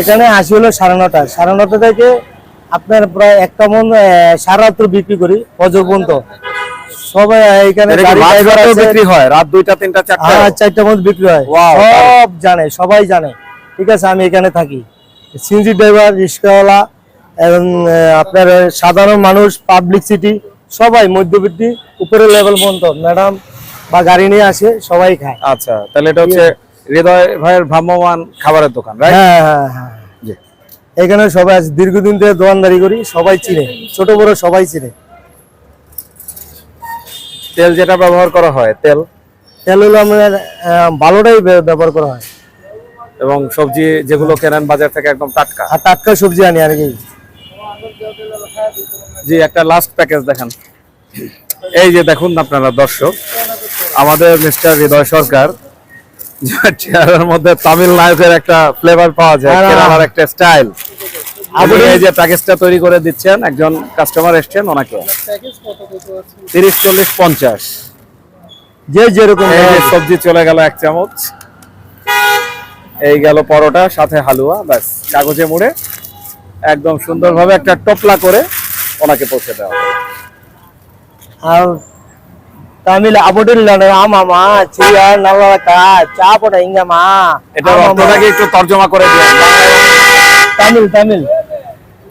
এখানে আসি হলো সাড়ে নটা। সাড়ে নটা থেকে আপনার প্রায় একটা মন আহ, সাড়ে রাত্র বিক্রি করি ফজর পর্যন্ত। সবাই এখানে বিক্রি হয়? রাত দুইটা তিনটা চারটা? মধ্যে বিক্রি সব জানে সবাই জানে। ঠিক আছে আমি এখানে থাকি। সিএনজি ড্রাইভার রিক্সাওয়ালা এবং আপনার সাধারণ মানুষ পাবলিক সিটি সবাই মধ্যবিত্তি উপরের লেভেল পর্যন্ত। ম্যাডাম বা গাড়ি নিয়ে আসে সবাই খায়। আচ্ছা তাহলে এটা হচ্ছে হৃদয় ভাইয়ের ভ্রাম্যমান খাবারের দোকান রাইট হ্যাঁ হ্যাঁ হ্যাঁ। জি। এখানে সবাই দীর্ঘদিন থেকে দোকানদারি করি সবাই চিনে। ছোট বড় সবাই চিনে। তেল যেটা ব্যবহার করা হয় তেল? তেল হলো আমাদের ভালোটাই ব্যবহার করা হয়। এবং সবজি যেগুলো কেনেন বাজার থেকে একদম টাটকা? আর টাটকা সবজি আনি আর কি জি একটা লাস্ট প্যাকেজ দেখেন। এই যে দেখুন আপনারা দর্শক আমাদের মিস্টার হৃদয় সরকার চেহারার মধ্যে তামিল নায়কের একটা ফ্লেভার পাওয়া যায় হ্যাঁ। কেরালার একটা স্টাইল আপনি আপনি- এই যে প্যাকেজটা তৈরি করে দিচ্ছেন একজন কাস্টমার এসছেন ওনাকে। তিরিশ চল্লিশ পঞ্চাশ। যে যেরকম সবজি চলে গেল এক চামচ। এই গেল পরোটা সাথে হালুয়া ব্যাস কাগজে মুড়ে। একদম সুন্দরভাবে একটা টপলা করে ওনাকে পৌঁছে দেওয়া হবে। আর তামিল আবডিল ஆமாமா சரியா நல்லா இருக்கா சாப்பிட இங்கம்மா এটার ஆமாமா. অর্থটাকে একটু তর্জমা করে দিন তামিল তামিল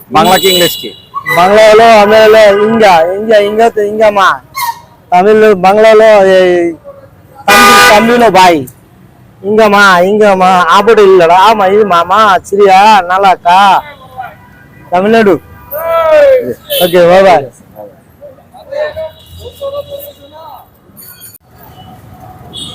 বাংলা কি ইংলিশ কি বাংলা হলো আমি হলো ইঙ্গা ইঙ্গা ইঙ্গা তো ইঙ্গামা তামিল বাংলা হলো এই তামিল তামিল ভাই இங்கம்மா இங்கம்மா ஆபடு இல்லடா ஆமா இது மாமா சரியா நல்லா இருக்கா தமிழ்நாடு ஓகே பாய்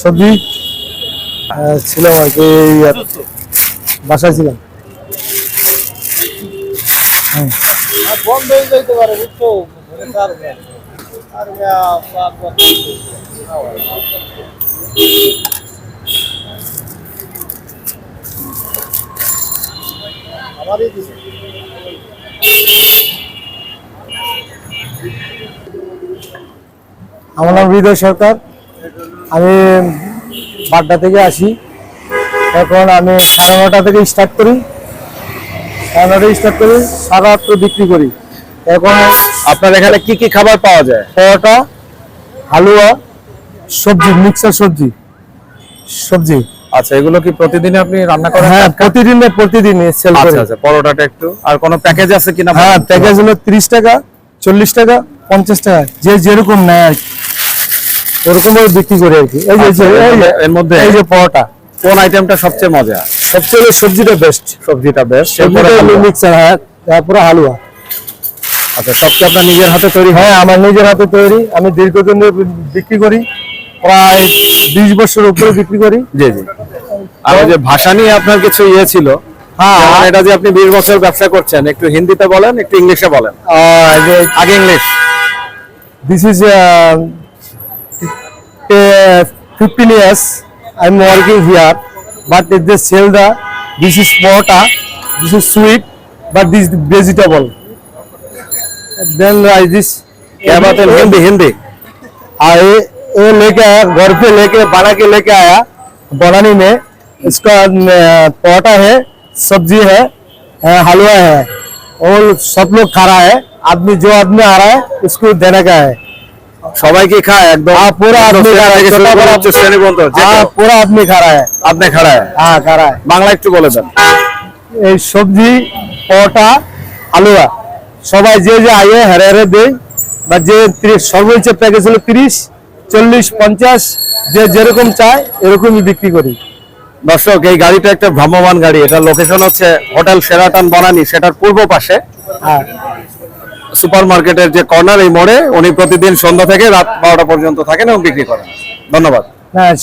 সবজি ছিলাম আর কি বাসায় ছিলাম। বন্ধ হয়ে যাইতে পারে বুঝছ। আমারই দিছে। আমার নাম হৃদয় সরকার। আমি বাড্ডা থেকে আসি। এখন আমি সাড়ে নটা থেকে স্টার্ট করি। সাড়ে নটায় স্টার্ট করি সাড়ে আটটা বিক্রি করি। এখন আপনার এখানে কি কি খাবার পাওয়া যায়? পরোটা হালুয়া সবজি মিক্সার সবজি সবজি। আচ্ছা এগুলো কি প্রতিদিন আপনি রান্না করেন? হ্যাঁ প্রতিদিনে প্রতিদিন সেল করি। আচ্ছা আচ্ছা পরোটাটা একটু। আর কোনো প্যাকেজ আছে কিনা? হ্যাঁ প্যাকেজ হলো তিরিশ টাকা চল্লিশ টাকা পঞ্চাশ টাকা যে যেরকম নেয় আর কি। ওরকম ভাবে বিক্রি করি আর কি। এই যে- আচ্ছা, এই যে এর মধ্যে- এই যে পরোটা কোন আইটেমটা সবচেয়ে মজা? সবচেয়ে সবজিটা বেস্ট সবজিটা বেশ সবজিটা মিক্সার হ্যাঁ তারপরে হালুয়া। আচ্ছা সব কি আপনার নিজের হাতে তৈরি হয়? হ্যাঁ আমার নিজের হাতে তৈরি। আমি দীর্ঘদিন বিক্রি করি। প্রায় বিশ বছর উপরে বিক্রি করি। জি জি। আর যে ভাষা নিয়ে আপনার কিছু ইয়ে ছিল হ্যাঁ। এটা যে আপনি বিশ বছর ব্যবসা করছেন একটু হিন্দিতে বলেন একটু ইংলিশে বলেন। আগে English uh, uh, 15 years I'm working here but if they sell the this is porta this is sweet but this is vegetable then uh, this क्या बात है हिंदी हिंदी और ये लेके आया घर पे लेके बना के लेके आया बनाने में इसका अ, है सब्ज़ी है हलवा है और सब लोग खा रहा है आदमी जो आदमी आ रहा है उसको देने का है সবাইকে খায় একদম। পুরা আপনি শ্রেণি পর্যন্ত পুরা আপনি খাড়ায় আপনি খাড়ায় হ্যাঁ খাড়ায় বাংলা একটু বলে দেন। এই সবজি পটা আলুয়া সবাই যে যে আয়ে হেরে হেরে দেয় বা যে তিরিশ সর্বোচ্চ প্যাকেজ হলো তিরিশ চল্লিশ পঞ্চাশ যে যেরকম চায় এরকমই বিক্রি করি। দর্শক এই গাড়িটা একটা ভ্রাম্যমান গাড়ি। এটা লোকেশন হচ্ছে হোটেল সেরাটন বনানি সেটার পূর্ব পাশে। হ্যাঁ। সুপার মার্কেটের যে কর্নার এই মোড়ে উনি প্রতিদিন সন্ধ্যা থেকে রাত বারোটা পর্যন্ত থাকেন এবং বিক্রি করেন। ধন্যবাদ। হ্যাঁ